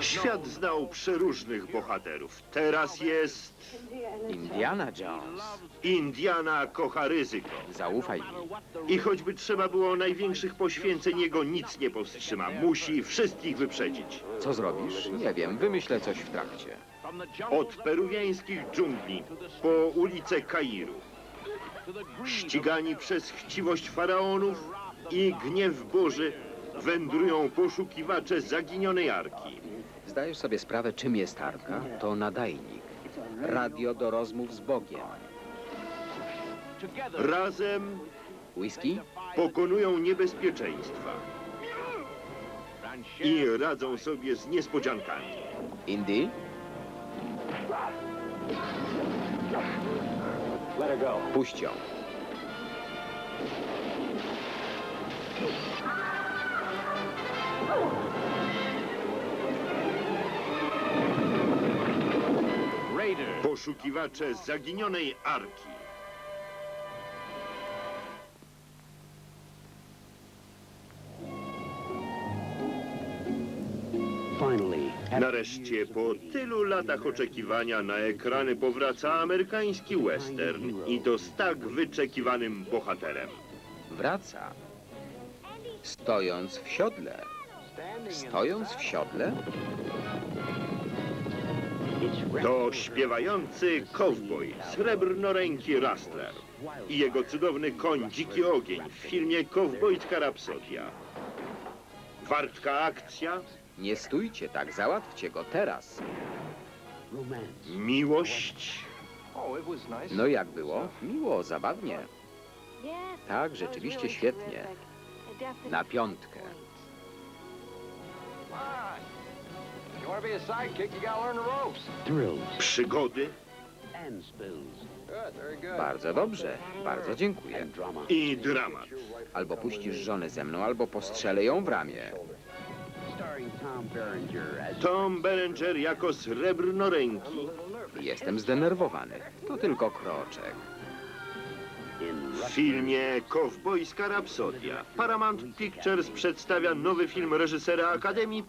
Świat znał przeróżnych bohaterów. Teraz jest Indiana Jones. Indiana kocha ryzyko. Zaufaj mi. I choćby trzeba było największych poświęceń, jego nic nie powstrzyma. Musi wszystkich wyprzedzić. Co zrobisz? Nie wiem, wymyślę coś w trakcie. Od peruwiańskich dżungli po ulice Kairu. Ścigani przez chciwość faraonów i gniew burzy wędrują poszukiwacze zaginionej arki. Zdajesz sobie sprawę, czym jest arka? To nadajnik. Radio do rozmów z Bogiem. Razem Whisky? pokonują niebezpieczeństwa i radzą sobie z niespodziankami. Indy? Puść ją. Poszukiwacze zaginionej arki. Nareszcie po tylu latach oczekiwania na ekrany powraca amerykański western i to z tak wyczekiwanym bohaterem. Wraca. Stojąc w siodle. Stojąc w siodle? To śpiewający kowboj, srebrnoręki Rustler i jego cudowny koń Dziki Ogień w filmie Kowbojska Rapsodia. Wartka akcja, Nie stójcie tak, załatwcie go teraz. miłość, No jak było? Miło, zabawnie. Tak, rzeczywiście świetnie. Na piątkę. Przygody Good, very good. Bardzo dobrze, bardzo dziękuję. i dramat. Albo puścisz żonę ze mną, albo postrzelę ją w ramię. Tom Berenger jako srebrnoręki Jestem zdenerwowany. To tylko kroczek. w filmie Kowbojska Rapsodia. Paramount Pictures przedstawia nowy film reżysera Akademii